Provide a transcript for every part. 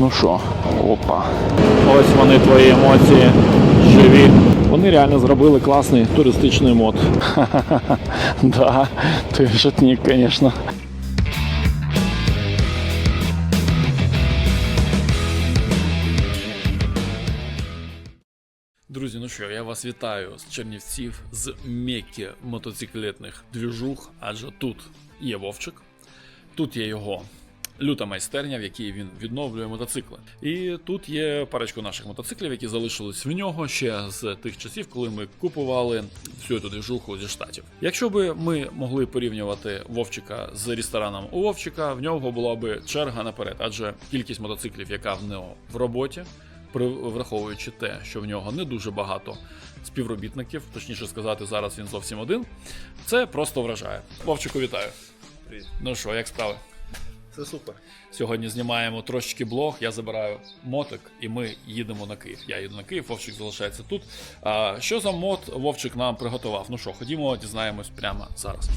Ну що, опа. Ось вони твої емоції живі. Вони реально зробили класний туристичний мод. Ха-ха-ха. Да, ти шутник, звісно. Друзі, ну що, я вас вітаю з Чернівців, з Мекки мотоциклетних двіжух, адже тут є Вовчик, тут є його люта майстерня, в якій він відновлює мотоцикли. І тут є парочку наших мотоциклів, які залишились в нього ще з тих часів, коли ми купували всю цю двіжуху зі штатів. Якщо би ми могли порівнювати Вовчика з рестораном у Вовчика, в нього була би черга наперед, адже кількість мотоциклів, яка в нього в роботі, при- враховуючи те, що в нього не дуже багато співробітників, точніше сказати, зараз він зовсім один. Це просто вражає. Вовчику, вітаю. Привіт. Ну що, як справи? Це супер. Сьогодні знімаємо трошечки блог. Я забираю мотик, і ми їдемо на Київ. Я їду на Київ, Вовчик залишається тут. А, що за мод Вовчик нам приготував? Ну що, ходімо, дізнаємось прямо зараз.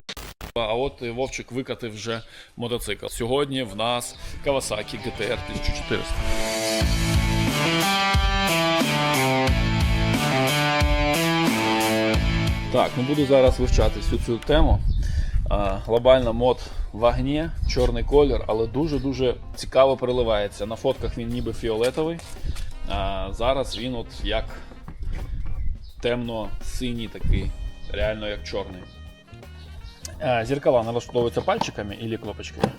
А от Вовчик викатив вже мотоцикл. Сьогодні в нас Kawasaki GTR 1400. Так, ну буду зараз вивчати всю цю тему. Глобально мод в огні, чорний колір, але дуже-дуже цікаво переливається. На фотках він ніби фіолетовий. А зараз він от як темно-синій такий, реально як чорний. А, зеркала налаштовуються пальчиками і кнопочками.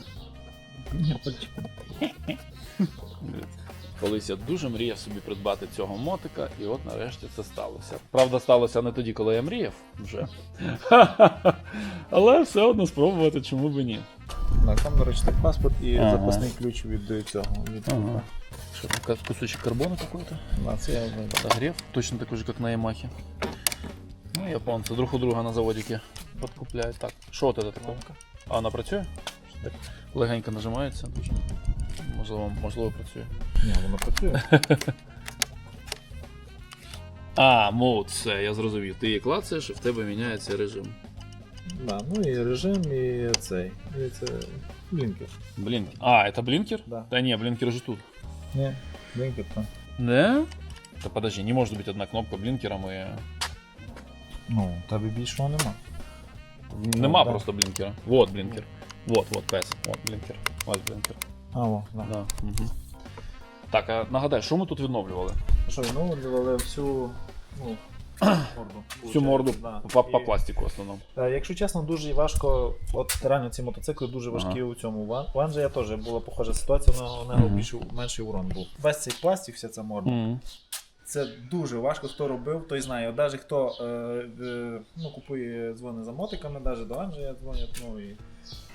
Колись я дуже мріяв собі придбати цього мотика, і от нарешті це сталося. Правда, сталося не тоді, коли я мріяв вже. Але все одно спробувати, чому б і ні. Там, до паспорт і Ага. запасний ключ від цього. Від Ага. Что там, кусочек карбона какой-то? На, це. Подогрев, точно такой же, как на Ямахе. Ну, японцы друг у друга на заводике подкупляют. Так, що от это таке? А вона працює? Так, легенько нажимається. Дуже. Можливо, можливо, працює. Ні, воно працює. А, мод, все, я зрозумів. Ти її клацаєш і в тебе міняється режим. да, ну і режим, і цей. І це блінкер. Блінкер. А, это блінкер? Да. Да не, блінкер же тут. Ні, блінкер там. Не? Та подожди, не може бути одна кнопка блінкером і. Ну, тебе більшого нема. Нема да. просто блінкера. Вот блінкер. Вот, вот пес. Вот блінкер. Ось блінкер. А, о, да. Да. Угу. Так, а нагадай, що ми тут відновлювали? Що, ну, відновили всю, ну, морду. Всю морду Да. по, по І, пластику в основному. е, Якщо чесно, дуже важко. От реально ці мотоцикли дуже важкі Ага. у цьому. У У Анджея теж була похожа ситуація, але у нього Мгм. більше менший урон був. Весь цей пластик, вся ця морда. Мгм. Це дуже важко, хто робив, той знає. От Навіть хто е, е, ну, купує дзвони за мотиками, навіть до Анджея дзвонять, ну і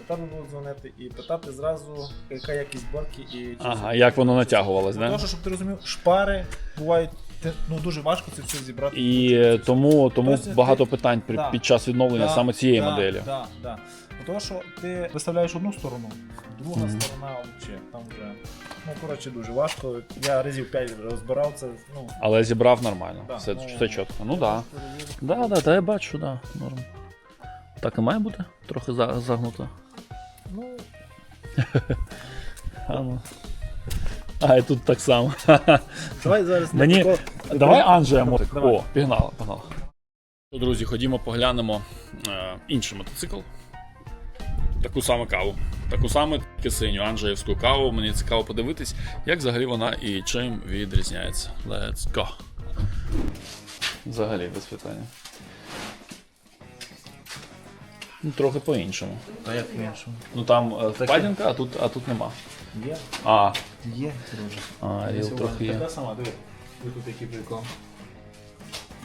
тебе будуть дзвонити, і питати зразу, яка якість борки і Ага, як воно натягувалось, да? Тому що, щоб ти розумів, шпари бувають те- ну, дуже важко це все зібрати. І е, тому, тому Просто багато ти- питань при, Да. під час відновлення саме цієї да, моделі. Да, да. Ну, Тому що ти виставляєш одну сторону, друга Мгм. сторона взагалі, там вже. Ну, коротше, дуже важко. Я разів 5 розбирав це. Ну, Але зібрав нормально. Да, все, ну, все чітко. Ну так. Да. Да, да, та я бачу, да, норм. Так і має бути? Трохи за- загнуто. Ну, А, ну. а і тут так само. давай зараз Мені- тако- Давай мотик. О, пігнали, пігнали. Друзі, ходімо поглянемо е, інший мотоцикл. Таку саму каву. Таку саму синю Анджеївську каву. Мені цікаво подивитись, як взагалі вона і чим відрізняється. Let's go. Взагалі, без питання. Ну, трохи по-іншому. Та як по-іншому? Ну там е, впадінка, а тут, а тут нема. Є, А, є, друже. а ріл трохи є. Така сама, диви. Тут який прикол.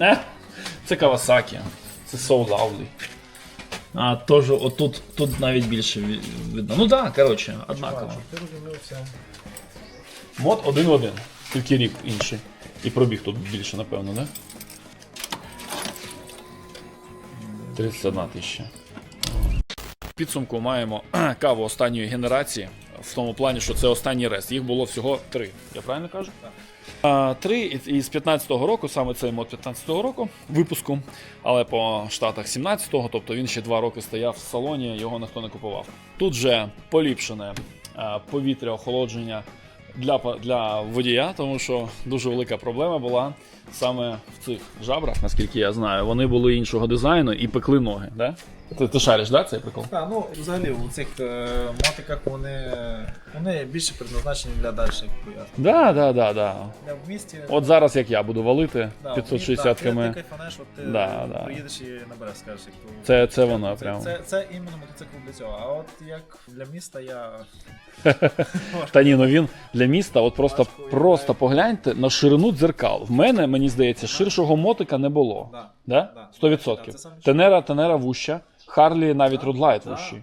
Е, це Kawasaki. Це So Lovely. А теж отут тут навіть більше ві- видно. Ну так, да, коротше, однаково. Щоб ти розумів. Мод один в один, тільки рік інший. І пробіг тут більше, напевно, не? 31 тисяча. Підсумку маємо каву останньої генерації. В тому плані, що це останній рез. Їх було всього три. Я правильно кажу? Три і- із 15-го року, саме цей мод 15-го року випуску, але по штатах 17-го, тобто він ще два роки стояв в салоні, його ніхто не купував. Тут же поліпшене повітря, охолодження для, для водія, тому що дуже велика проблема була саме в цих жабрах, наскільки я знаю. Вони були іншого дизайну і пекли ноги. Да? Ти, ти шариш, да, цей прикол? Так, ну взагалі у цих е, мотиках вони, вони більше предназначені для дальших поїздок. Да, да, да, да. Для в місті. От зараз як я буду валити да, 560 да, ти, ти кайфанеш, от ти Да, да. приїдеш і набереш, скажеш, як то. Це, це воно це, прямо. це, це іменно мотоцикл для цього. А от як для міста я. Та ні, ну він для міста, от просто, Важко просто погляньте на ширину дзеркал. В мене, мені здається, ширшого мотика не було. Да. Да? Да. 100%. Да, це Тенера, тенера вуща, Харлі навіть рудлайт вущий.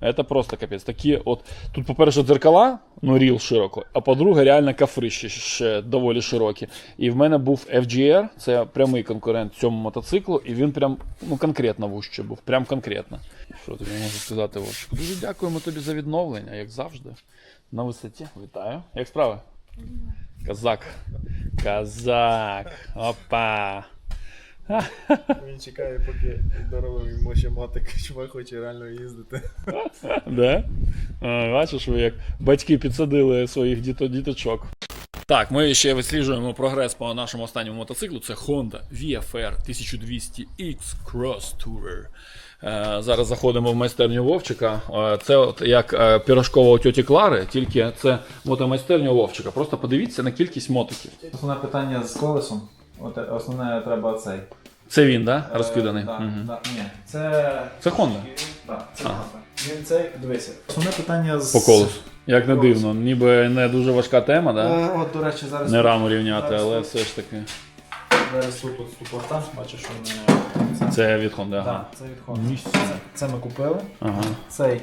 Це просто капець. Такі, от тут, по-перше, дзеркала, ну ріл широко, а по-друге, реально кафри ще, ще доволі широкі. І в мене був FGR, це прямий конкурент цьому мотоциклу, і він прям ну, конкретно вужче був. Прям конкретно. Що тобі можу сказати, Вовчик? Дуже дякуємо тобі за відновлення, як завжди. На висоті. Вітаю. Як справи? Казак. Казак. Опа. Він чекає, поки здорово йому ще мотик, чувак хоче реально їздити. Да? А, бачиш, ви як батьки підсадили своїх діто- діточок. Так, ми ще висліджуємо прогрес по нашому останньому мотоциклу. Це Honda VFR 1200X Cross Tourer. Е, зараз заходимо в майстерню Вовчика. Е, це от як е, пірожкова у тьоті Клари, тільки це мотомайстерня Вовчика. Просто подивіться на кількість мотиків. Основне питання з колесом. От основне треба цей. Це він, да? Розкиданий. Е, да, Мгм. да, ні, це. Це Honda? Так, це Ага. Honda. Він цей, дивися. Основне питання з. По колесу. Як не дивно, ніби не дуже важка тема, да? Е, От, до речі, зараз. Не раму рівняти, зараз але все ж таки. Зараз тут от супорта, бачиш, що не. Це від Honda, ага. Так, це від Honda. Це, це ми купили. ага. Цей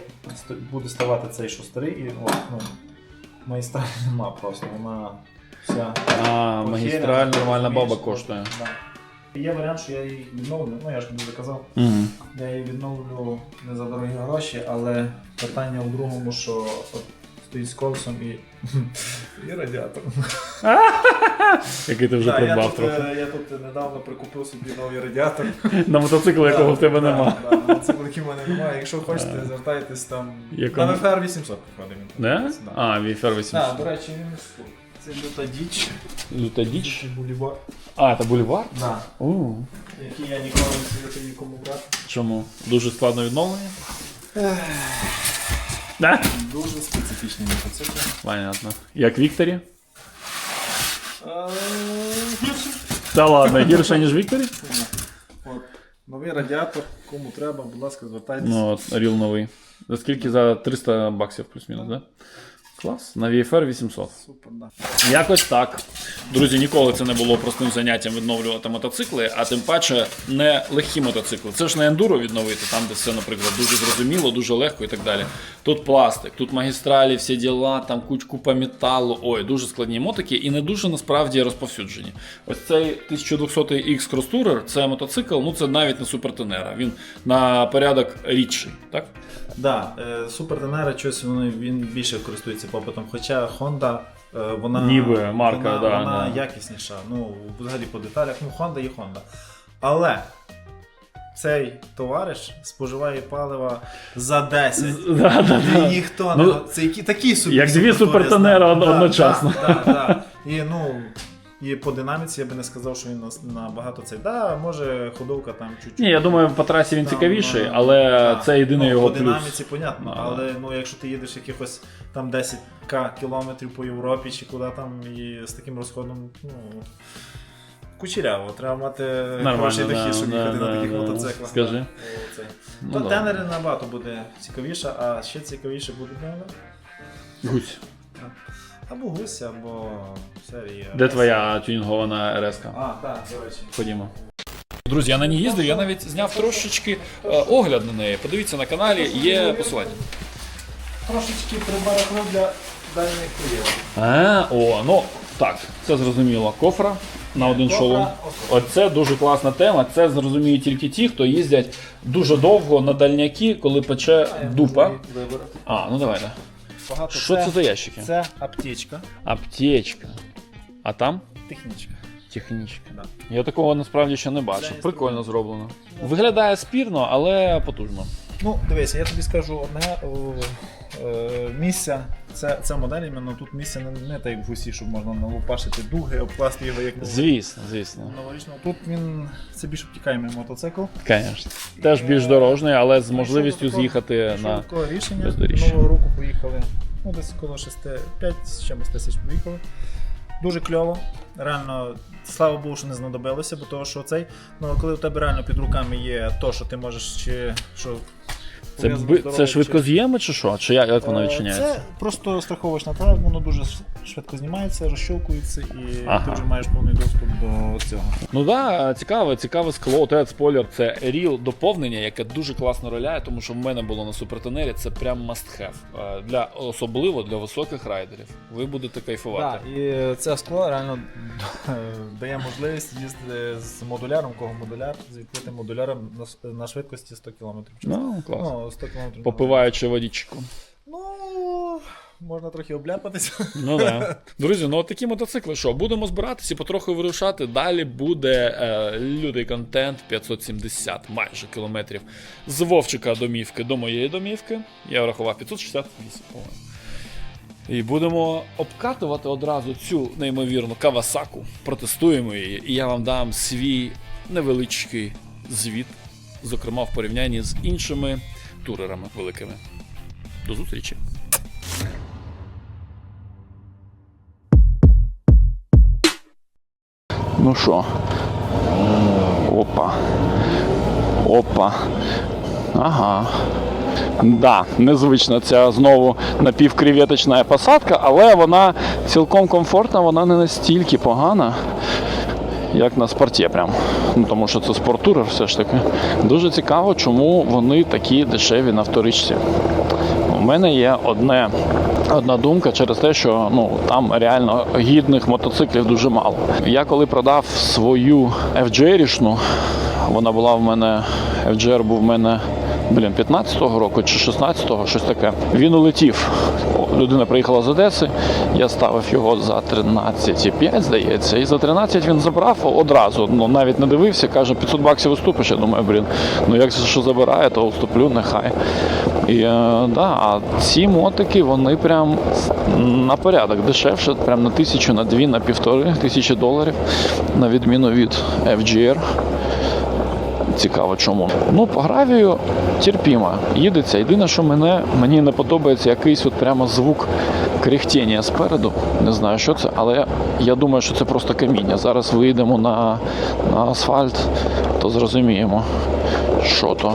буде ставати цей, що старий, і от, ну, майстра нема просто, вона вся. А, магістраль нормальна баба коштує. Да. Є варіант, що я її відновлю, ну я ж тобі заказав, Угу. я її відновлю не за дорогі гроші, але питання у другому, що от стоїть з колесом і, і радіатор. Який ти вже Да, я, придбав тут, трохи. е, я тут недавно прикупив собі новий радіатор. На мотоцикл, якого в тебе Да, нема. Да, да, на циклики в мене немає. Якщо хочете, звертайтесь там. Якому? На VFR 800 приходить він. Не? Да. А, VFR Так, 800. до речі, він це люта діч. Люта діч. Булівар. А, це бульвар? Да. У, Який я ніколи не советую нікому брати. Чому? Дуже складно відновлення? Да? Дуже специфічний мотоцикли. Понятно. Як Вікторі? А, Гірше. Та ладно, гірше, ніж Вікторі? От. Новий радіатор, кому треба, будь ласка, звертайтеся. Ну, от, ріл новий. За скільки? За 300 баксів плюс-мінус, да? Клас. На VFR 800. Супер, да. Якось так. Друзі, ніколи це не було простим заняттям відновлювати мотоцикли, а тим паче не легкі мотоцикли. Це ж не ендуро відновити, там, де все, наприклад, дуже зрозуміло, дуже легко і так далі. Тут пластик, тут магістралі, всі діла, там куч купа металу. Ой, дуже складні мотики і не дуже насправді розповсюджені. Ось цей 1200X Cross Tourer, це мотоцикл, ну це навіть не супертенера. Він на порядок рідший, так? Да, е, Супер Тенера, щось воно він більше користується попитом. Хоча Honda, е, вона, Ніби марка, вона, да, вона да. якісніша. Ну, взагалі по деталях, ну Honda є Honda. Але цей товариш споживає палива за 10. Да, да, да. ніхто Ну, не це які такі собі. як дві Да, одночасно. Да, да, да. І ну. І по динаміці я би не сказав, що він нас- набагато цей. Да, може ходовка там чуть-чуть. Ні, я думаю, по трасі він Там, цікавіший, е, але да. це єдиний ну, його по плюс. динаміці, понятно, Да, але ну, якщо ти їдеш якихось там 10к кілометрів по Європі чи куди там і з таким розходом, ну. Кучеряво, треба мати хороший да, дохід, щоб да, їхати да, на таких да. мотоциклах. Скажи. О, цей. Ну, То тенери набагато буде цікавіше, а ще цікавіше буде ну, Гусь. Або гусь, або серія. Де твоя тюнінгована РС? А, так, до речі. Ходімо. Друзі, я на ній їздив, я навіть зняв трошечки е, огляд на неї. Подивіться на каналі, є посилання. Трошечки прибарахло для дальніх приїздів. А, о, ну так, це зрозуміло. Кофра на один Кофра, шолом. Оце дуже класна тема. Це зрозуміють тільки ті, хто їздять дуже довго на дальняки, коли пече дупа. Вибрати. А, ну давай. Да. Багато Що це за ящики? Це аптечка. Аптечка. А там? Технічка. Технічка. Да. Я такого насправді ще не бачив. Прикольно зроблено. Виглядає спірно, але потужно. Ну, дивися, я тобі скажу одне. Е, місця. Це, ця модель іменно тут місця не, не так як в усі, щоб можна налупашити дуги, обкласти його як Звісно, звісно. новорічно. Тут він це більш обтікаємий мотоцикл. Звісно. Теж більш дорожний, але з можливістю такого- з'їхати на. такого рішення. бездоріжжя. Нового року поїхали. Ну, десь коло 6, 5 з чимось тисяч поїхали. Дуже кльово. Реально, слава Богу, що не знадобилося, бо того, що цей, ну коли у тебе реально під руками є то, що ти можеш чи що. Це, пов'язано з дорогою, це чи- швидкоз'єми чи що? Чи як, як воно Е, відчиняється? Це просто страховочна трава, воно дуже швидко знімається, розщолкується і Ага. ти вже маєш повний доступ до цього. Ну да, цікаве, цікаве скло. От спойлер, це ріл доповнення, яке дуже класно роляє, тому що в мене було на супертонері. Це прям must have. Е, Для особливо для високих райдерів. Ви будете кайфувати. Так, і це скло реально дає можливість їздити з модуляром, кого модуляр, з відкритим модуляром на, с- на швидкості 100 км в час. Ну, класно. Ну, 100 км. Попиваючи водичку. Ну, можна трохи обляпатися. Ну да. Друзі, ну от такі мотоцикли. Що, будемо збиратися і потроху вирушати. Далі буде е, лютий контент 570 майже кілометрів з Вовчика домівки до моєї домівки. Я врахував 568, по-моєму. І будемо обкатувати одразу цю неймовірну кавасаку. Протестуємо її, і я вам дам свій невеличкий звіт, зокрема в порівнянні з іншими турерами великими. До зустрічі! Ну що? Опа. Опа. Ага. Да, незвична ця знову напівкреветочна посадка, але вона цілком комфортна, вона не настільки погана, як на спорті прям. Ну, тому що це спортура все ж таки. Дуже цікаво, чому вони такі дешеві на вторичці. У мене є одне, одна думка через те, що ну, там реально гідних мотоциклів дуже мало. Я коли продав свою FJ-рішну, вона була в мене, FJR був в мене. Блін, 15-го року чи 16-го, щось таке. Він улетів. Людина приїхала з Одеси, я ставив його за 13,5, здається, і за 13 він забрав одразу. Ну навіть не дивився, каже, 500 баксів уступиш. Я думаю, блін, ну як що забирає, то уступлю, нехай. І, е, да, а ці мотики, вони прям на порядок дешевше, прям на тисячу, на дві, на півтори тисячі доларів, на відміну від FGR. Цікаво чому. Ну, по гравію терпімо, їдеться. Єдине, що мене, мені не подобається якийсь от прямо звук кряхтіння спереду. Не знаю, що це, але я думаю, що це просто каміння. Зараз вийдемо на, на асфальт, то зрозуміємо, що то.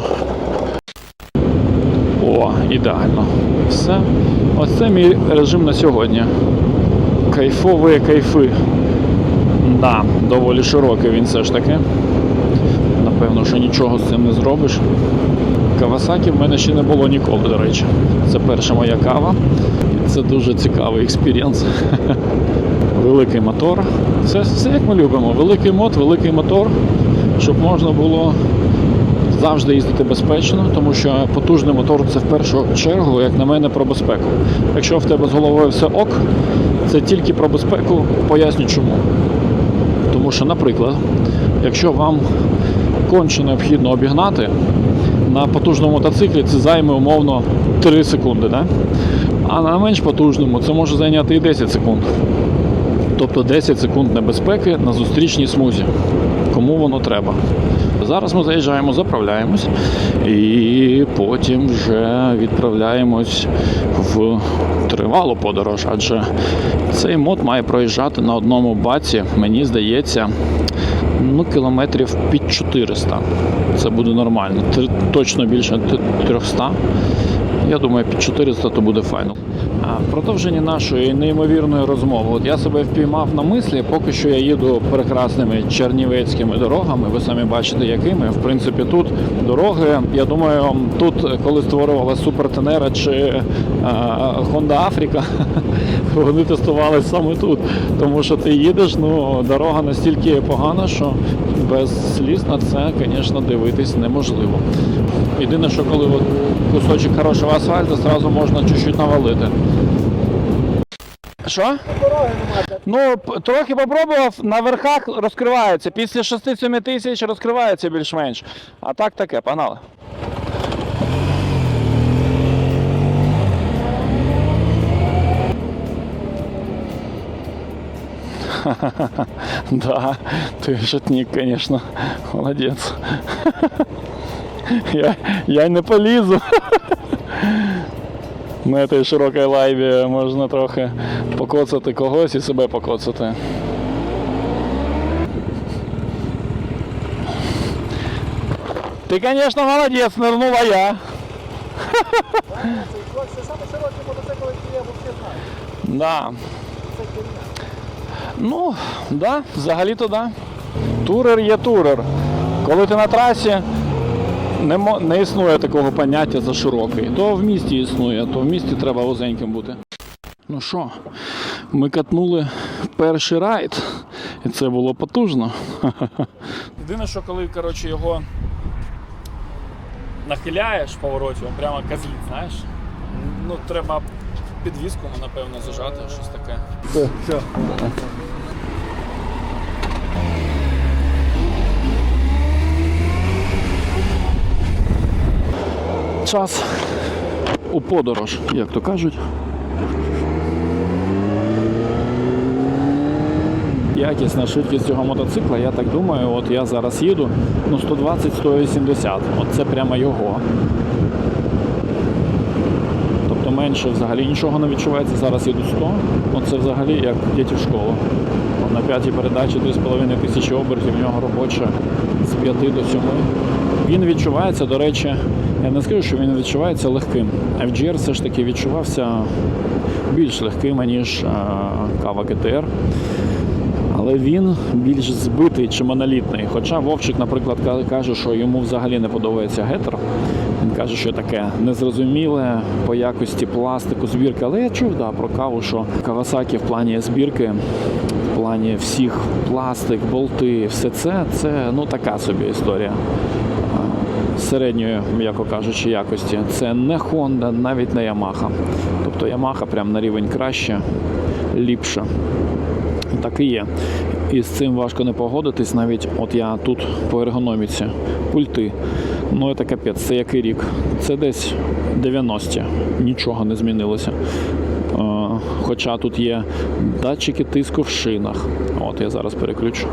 О, ідеально. Все. Ось це мій режим на сьогодні. Кайфові кайфи. Да, доволі широкий він все ж таки. Напевно, що нічого з цим не зробиш. Кавасакі в мене ще не було ніколи, до речі. Це перша моя кава. І це дуже цікавий експірієнс. Великий мотор. Це все як ми любимо. Великий мод, великий мотор, щоб можна було завжди їздити безпечно, тому що потужний мотор це в першу чергу, як на мене, про безпеку. Якщо в тебе з головою все ок, це тільки про безпеку, поясню чому. Тому що, наприклад, якщо вам конче необхідно обігнати, на потужному мотоциклі це займе умовно 3 секунди, да? а на менш потужному це може зайняти і 10 секунд. Тобто 10 секунд небезпеки на зустрічній смузі. Кому воно треба. Зараз ми заїжджаємо, заправляємось і потім вже відправляємось в тривалу подорож, адже цей мод має проїжджати на одному баці, мені здається, ну, кілометрів під 400. Це буде нормально. Точно більше 300. Я думаю, під 400 то буде файно. Продовженні нашої неймовірної розмови. От я себе впіймав на мислі, поки що я їду прекрасними чернівецькими дорогами. Ви самі бачите, якими. В принципі, тут дороги. Я думаю, тут, коли створювала Супер Тенера чи Honda Африка, вони тестували саме тут. Тому що ти їдеш, ну дорога настільки погана, що без сліз на це, звісно, дивитись неможливо. Єдине, що коли от кусочок хорошого асфальту зразу можна чуть-чуть навалити. Що? Ну, трохи попробував, на верхах розкривається. Після 6-7 тисяч розкривається більш-менш. А так таке, погнали. Да, ты шутник, конечно. Молодец. Я, я не полізу. На цій широкій лайві можна трохи покоцати когось і себе покоцати. Ти, звісно, молодець, нирнула я. Да. Ну, да, взагалі-то да. Турер є турер. Коли ти на трасі, не, не існує такого поняття за широкий. То в місті існує, то в місті треба вузеньким бути. Ну що, ми катнули перший райд, і це було потужно. Єдине, що коли коротше, його нахиляєш в повороті, він прямо козліт, знаєш. Ну, треба підвіску, напевно, зажати, щось таке. Все. Час у подорож, як то кажуть. Якісна швидкість цього мотоцикла, я так думаю, от я зараз їду ну 120-180. От це прямо його. Тобто менше взагалі нічого не відчувається. Зараз їду 100. Оце взагалі як діти в школу. От На п'ятій передачі 3,5 тисячі обертів, в нього робоча з 5 до 7. Він відчувається, до речі, я не скажу, що він відчувається легким. FGR все ж таки відчувався більш легким, ніж кава GTR. Але він більш збитий чи монолітний. Хоча Вовчик, наприклад, каже, що йому взагалі не подобається гетер. Він каже, що таке незрозуміле по якості пластику збірки. Але я чув да, про каву, що Кавасакі в плані збірки, в плані всіх пластик, болти, все це це ну така собі історія. Середньої, м'яко кажучи, якості. Це не Honda, навіть не Yamaha. Тобто Yamaha прям на рівень краще, ліпше. Так і є. І з цим важко не погодитись. Навіть от я тут по ергономіці, пульти. Ну це капець, це який рік? Це десь 90-ті. Нічого не змінилося. Е, Хоча тут є датчики тиску в шинах. От я зараз переключу.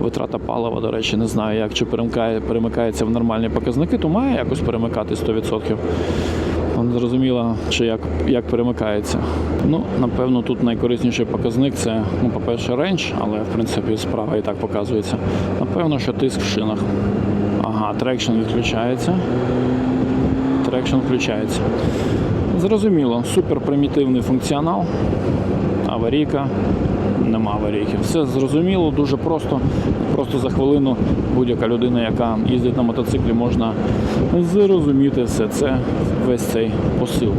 Витрата палива, до речі, не знаю, як чи перемикає, перемикається в нормальні показники, то має якось перемикати 100%. Не зрозуміло, чи як, як перемикається. Ну, напевно, тут найкорисніший показник це, ну, по-перше, рейндж, але в принципі справа і так показується. Напевно, що тиск в шинах. Ага, трекшн відключається. Трекшн включається. Зрозуміло, супер примітивний функціонал. Аварійка. Нема аварійки. Все зрозуміло, дуже просто. Просто за хвилину будь-яка людина, яка їздить на мотоциклі, можна зрозуміти все це, весь цей посил.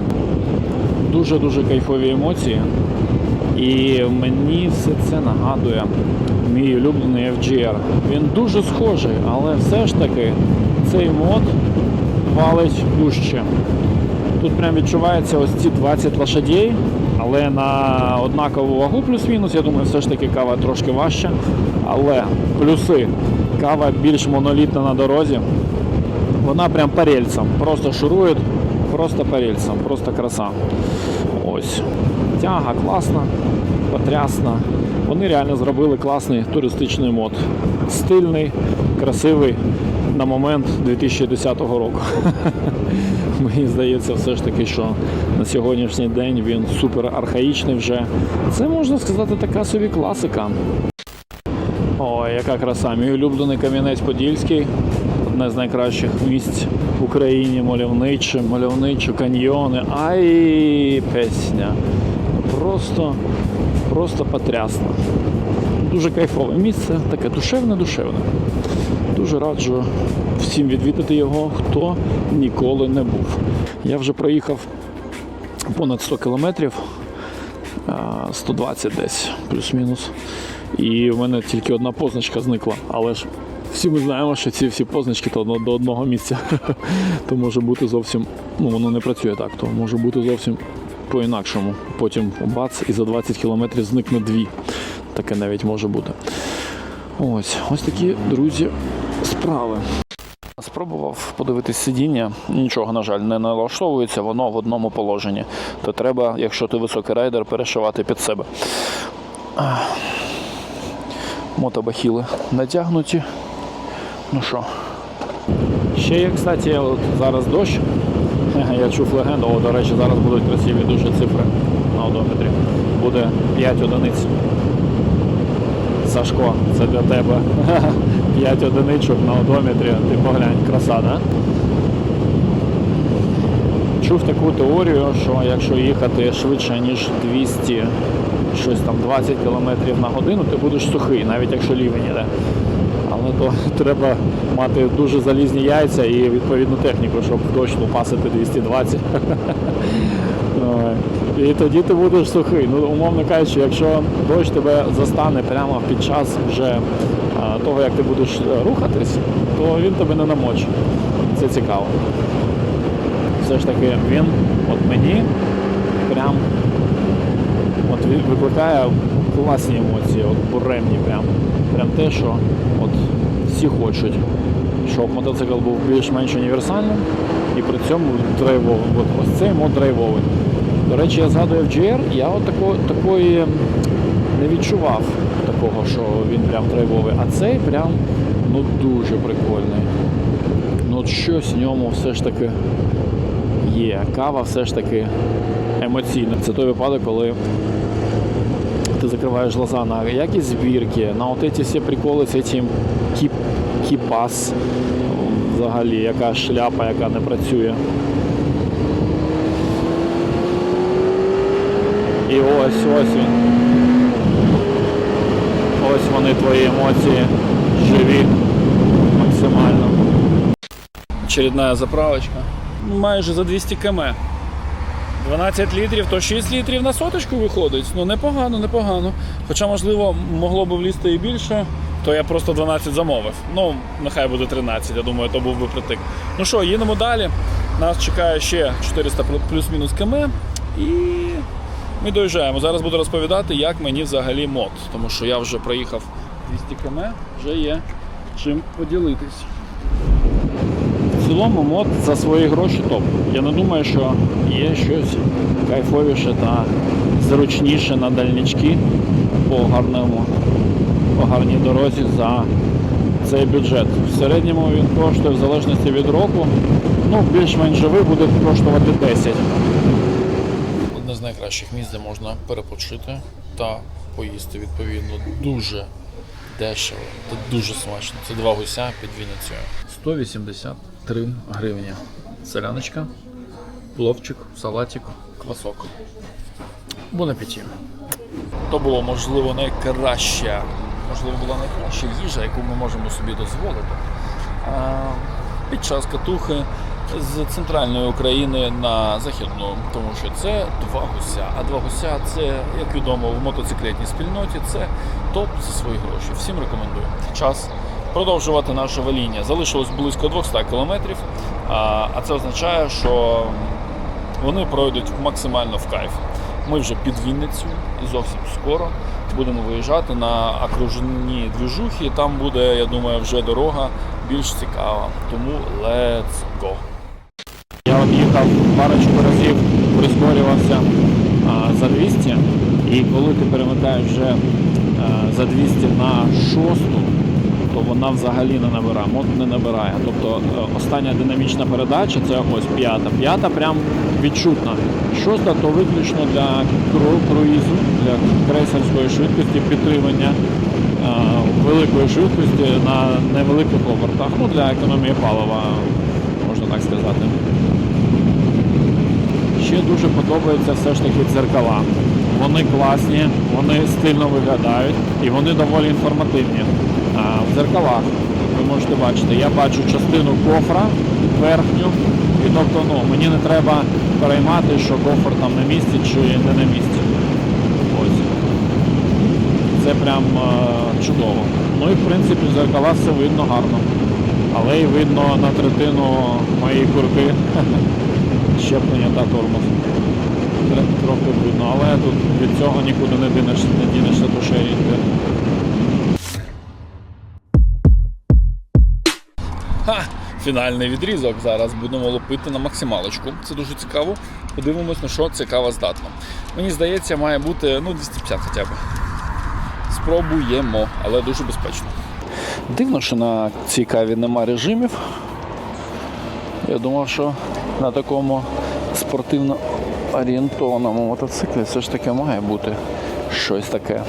Дуже-дуже кайфові емоції. І мені все це нагадує мій улюблений FGR. Він дуже схожий, але все ж таки цей мод валить дужче. Тут прям відчувається ось ці 20 лошадей, але на однакову вагу плюс-мінус. Я думаю, все ж таки кава трошки важча. Але плюси. Кава більш монолітна на дорозі. Вона прям по рельсам. Просто шурує, просто по рельсам, просто краса. Ось. Тяга класна, потрясна. Вони реально зробили класний туристичний мод. Стильний, красивий на момент 2010 року. Мені здається, все ж таки, що на сьогоднішній день він супер архаїчний вже. Це можна сказати така собі класика. Ой, яка краса. Мій улюблений Кам'янець Подільський. Одне з найкращих місць в Україні. Мальовниче, мальовниче, каньйони. Ай, пісня. Просто, просто потрясно. Дуже кайфове місце, таке душевне-душевне. Дуже раджу всім відвідати його, хто ніколи не був. Я вже проїхав понад 100 кілометрів, 120 десь, плюс-мінус. І в мене тільки одна позначка зникла. Але ж всі ми знаємо, що ці всі позначки то до одного місця. То може бути зовсім, ну воно не працює так, то може бути зовсім по-інакшому. Потім бац, і за 20 кілометрів зникне дві. Таке навіть може бути. Ось, ось такі, друзі, справи. Спробував подивитись сидіння, нічого, на жаль, не налаштовується, воно в одному положенні. То треба, якщо ти високий райдер, перешивати під себе. Ах, Мотобахіли натягнуті. Ну що? Ще є, кстати, от зараз дощ. Я чув легенду, о, до речі, зараз будуть красиві дуже цифри на одометрі. Буде 5 одиниць. Сашко, це для тебе. 5 одиничок на одометрі. Ти поглянь, краса, да? Чув таку теорію, що якщо їхати швидше, ніж 200, щось там 20 км на годину, ти будеш сухий, навіть якщо лівень іде. Але то треба мати дуже залізні яйця і відповідну техніку, щоб в дощ лупасити 220. І тоді ти будеш сухий. Ну, умовно кажучи, якщо дощ тебе застане прямо під час вже того, як ти будеш е, рухатись, то він тебе не намочить. Це цікаво. Все ж таки він от мені прям от ви- викликає класні емоції, от буремні прям. Прям те, що от всі хочуть, щоб мотоцикл був більш-менш універсальним і при цьому драйвовим. От ось цей мод драйвовий. До речі, я згадую FGR, я от тако, такої не відчував такого, що він прям драйвовий. А цей прям ну дуже прикольний. Ну от щось в ньому все ж таки є. Кава все ж таки емоційна. Це той випадок, коли ти закриваєш глаза на якість збірки, на от ці всі приколи з цим кіп, кіпас, взагалі, яка шляпа, яка не працює. І ось ось він. Ось вони твої емоції живі максимально. Очередная заправочка. Майже за 200 км. 12 літрів, то 6 літрів на соточку виходить. Ну непогано, непогано. Хоча, можливо, могло б влізти і більше, то я просто 12 замовив. Ну, нехай буде 13, я думаю, то був би притик. Ну що, їдемо далі. Нас чекає ще 400 плюс-мінус км. І ми доїжджаємо. Зараз буду розповідати, як мені взагалі мод. Тому що я вже проїхав 200 км, вже є чим поділитись. В цілому мод за свої гроші топ. Я не думаю, що є щось кайфовіше та зручніше на дальнички по гарному, по гарній дорозі за цей бюджет. В середньому він коштує в залежності від року. Ну, більш-менш живий буде коштувати 10. Одне з найкращих місць, де можна перепочити та поїсти відповідно дуже дешево та дуже смачно. Це два гуся під Вінницею. 183 гривні. Селяночка, пловчик, салатик, квасок. Бон апеті. То було, можливо, найкраща, можливо, була найкраща їжа, яку ми можемо собі дозволити. Під час катухи з центральної України на західну, тому що це два гуся. А два гуся це, як відомо, в мотоциклетній спільноті це топ за свої гроші. Всім рекомендую. Час продовжувати наше ваління. Залишилось близько 200 кілометрів, а це означає, що вони пройдуть максимально в кайф. Ми вже під Вінницю і зовсім скоро будемо виїжджати на окружні двіжухи. Там буде, я думаю, вже дорога більш цікава. Тому let's go. Їхав парочку разів, прискорювався а, за 200, і коли ти перемикаєш вже а, за 200 на шосту, то вона взагалі не набирає, мод не набирає. Тобто е, остання динамічна передача це ось п'ята. П'ята прям відчутна. Шоста то виключно для кру- круїзу, для крейсерської швидкості, підтримання е, великої швидкості на невеликих обертах. Ну, для економії палива, можна так сказати. Ще дуже подобаються все ж таки дзеркала. Вони класні, вони стильно виглядають і вони доволі інформативні. А, в дзеркалах ви можете бачити, я бачу частину кофра верхню, і тобто ну, мені не треба переймати, що кофр там на місці чи не на місці. Ось. Це прям е, чудово. Ну і в принципі в дзеркала все видно гарно. Але й видно на третину моєї курки щеплення та тормоз. Трохи видно, але тут від цього нікуди не дінешся, не дінешся душею. Ха! Фінальний відрізок. Зараз будемо лупити на максималочку. Це дуже цікаво. Подивимось, на що цікаво здатно. Мені здається, має бути ну, 250 хоча б. Спробуємо, але дуже безпечно. Дивно, що на цій каві нема режимів. Я думав, що на такому спортивно орієнтованому мотоциклі все ж таки має бути щось таке.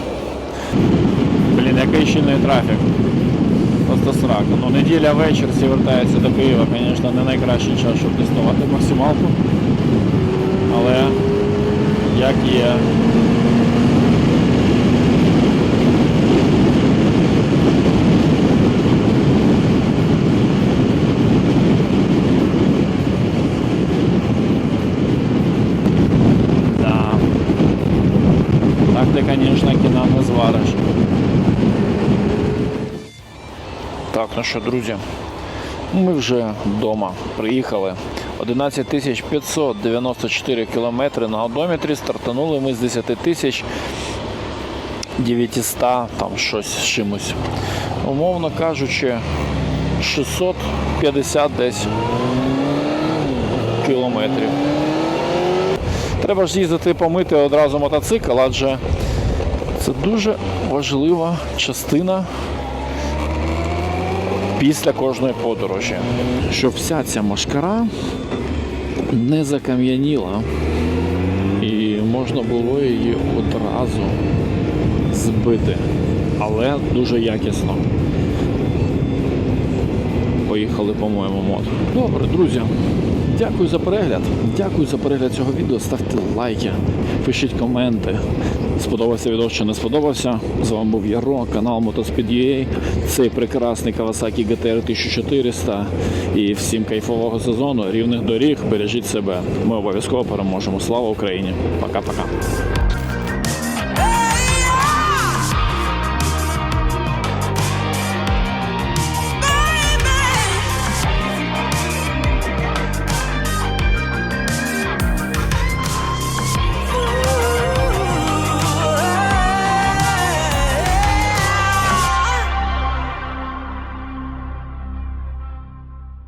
Блін, який щільний трафік. Просто срака. Ну, неділя вечір, всі вертаються до Києва, звісно, не найкращий час, щоб тестувати максималку. Але як є. Да. Так ти, звісно, кіна не звариш. Так, ну що, друзі, ми вже вдома приїхали. 11 тисяч 594 кілометри на одометрі. Стартанули ми з 10 тисяч 900, там щось з чимось. Умовно кажучи, 650 десь кілометрів. Треба ж їздити помити одразу мотоцикл, адже це дуже важлива частина після кожної подорожі. Щоб вся ця машкара не закам'яніла і можна було її одразу збити, але дуже якісно. Поїхали по моєму мод. Добре, друзі. Дякую за перегляд. Дякую за перегляд цього відео. Ставте лайки, пишіть коменти. Сподобався відео чи не сподобався. З вами був Яро, канал Motosped.ua. Цей прекрасний Kawasaki GTR 1400. І всім кайфового сезону, рівних доріг. Бережіть себе. Ми обов'язково переможемо. Слава Україні! Пока-пока.